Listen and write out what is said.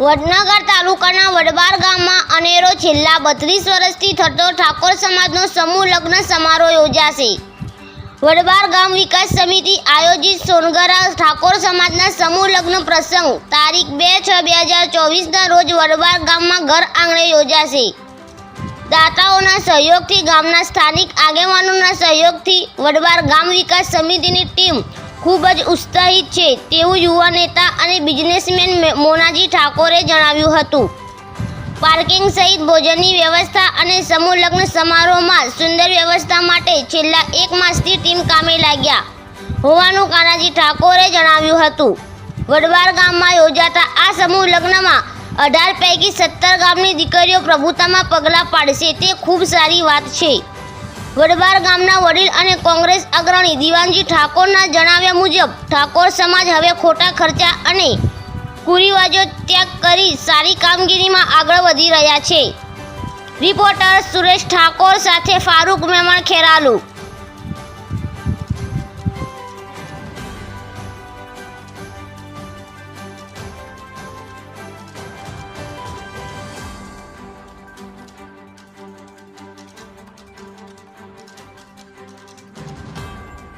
વડનગર તાલુકાના વડબાર ગામમાં અનેરો છેલ્લા બત્રીસ વર્ષથી થતો ઠાકોર સમાજનો સમૂહ લગ્ન સમારોહ યોજાશે. વડબાર ગામ વિકાસ સમિતિ આયોજિત સોનગરા ઠાકોર સમાજના સમૂહ લગ્ન પ્રસંગ તારીખ બે છ બે હજાર ચોવીસના રોજ વડબાર ગામમાં ઘર આંગણે યોજાશે. દાતાઓના સહયોગથી ગામના સ્થાનિક આગેવાનોના સહયોગથી વડબાર ગામ વિકાસ સમિતિની ટીમ ખૂબ જ ઉત્સાહિત છે. તેવું યુવા નેતા અને બિઝનેસમેન મોનાજી ઠાકોરે જણાવ્યું હતું. પાર્કિંગ સહિત ભોજનની વ્યવસ્થા અને સમૂહ લગ્ન સમારોહમાં સુંદર વ્યવસ્થા માટે છેલ્લા એક માસથી ટીમ કામે લાગ્યા. હોવાનું કાનાજી ઠાકોરે જણાવ્યું હતું. વડવાર ગામમાં યોજાતા આ સમૂહ લગ્નમાં અઢાર પૈકી સત્તર ગામની દીકરીઓ પ્રભુતામાં પગલાં પાડશે તે ખૂબ સારી વાત છે. વડબાર ગામના વડીલ અને કોંગ્રેસ અગ્રણી દિવાનજી ઠાકોરના જણાવ્યા મુજબ, ઠાકોર સમાજ હવે ખોટા ખર્ચા અને કુરિવાજો ત્યાગ કરી સારી કામગીરીમાં આગળ વધી રહ્યા છે. રિપોર્ટર સુરેશ ઠાકોર સાથે ફારૂક મહેમાન ખેરાલુ